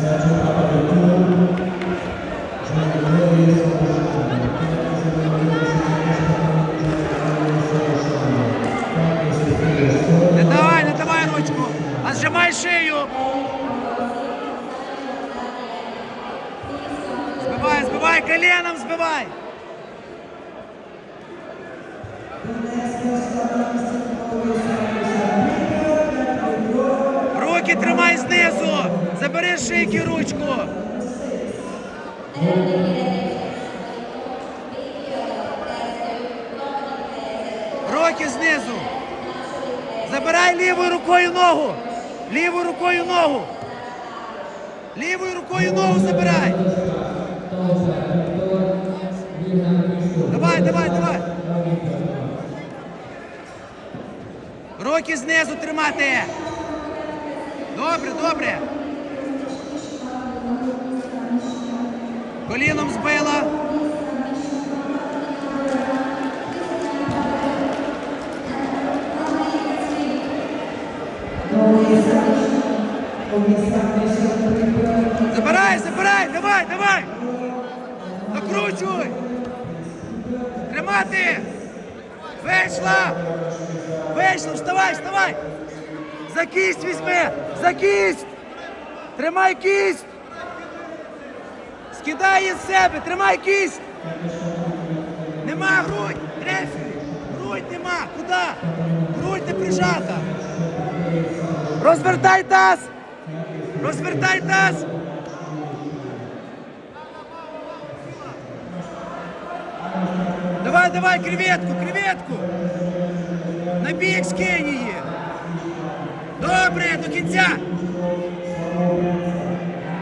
Э, давай, ну, надавай ручку, а сжимай шею. Сбивай, сбивай, коленом сбивай. Забери шийки ручку. Руки знизу. Забирай лівою рукою ногу. Лівою рукою ногу. Лівою рукою ногу забирай. Давай, давай, давай. Руки знизу тримати. Добре, добре. Коліном збила. Забирай, забирай, давай, давай. Накручуй. Тримати. Вийшла. Вийшла, вставай, вставай. За кість візьми, за кість. Тримай кість. Скидай її з себе, тримай кість. Нема грудь, рефі. Грудь нема. Куди? Грудь не прижата. Розвертай таз. Розвертай таз. Давай, давай, креветку, креветку. На бік скинь її. Кінця.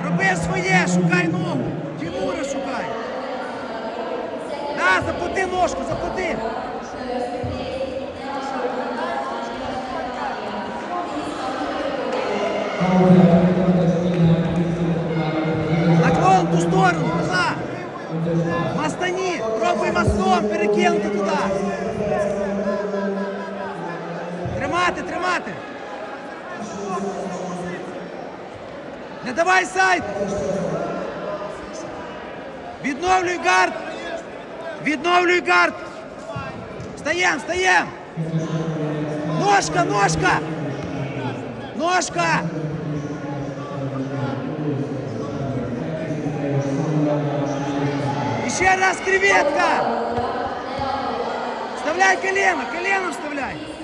Роби своє, шукай ногу. Тимура шукай. На, запути ножку, запути. Наклон в ту сторону, назад. Мастани, пробуй мостом перекинути туди. Тримати, тримати. Не давай сайт. Відновлюй гард. Відновлюй гард. Встаєм, встаєм. Ножка, ножка. Ножка. Еще раз креветка. Вставляй колено, колено вставляй.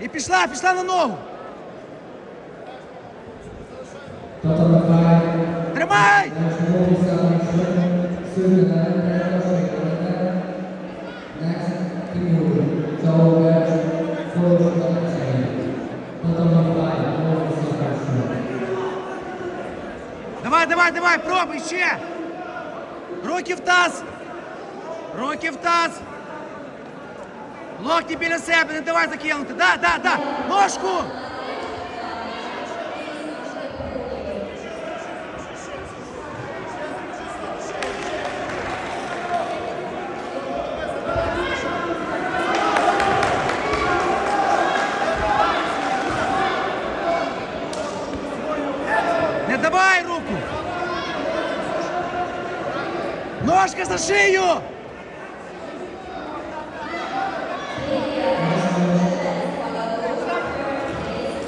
І пішла, пішла на ногу. Тримай! Давай, давай, давай, пробуй ще. Руки в таз. Руки в таз. Локті біля себе, не давай закинути. Да, да, да. Ножку. Не давай руку. Ножка за шию.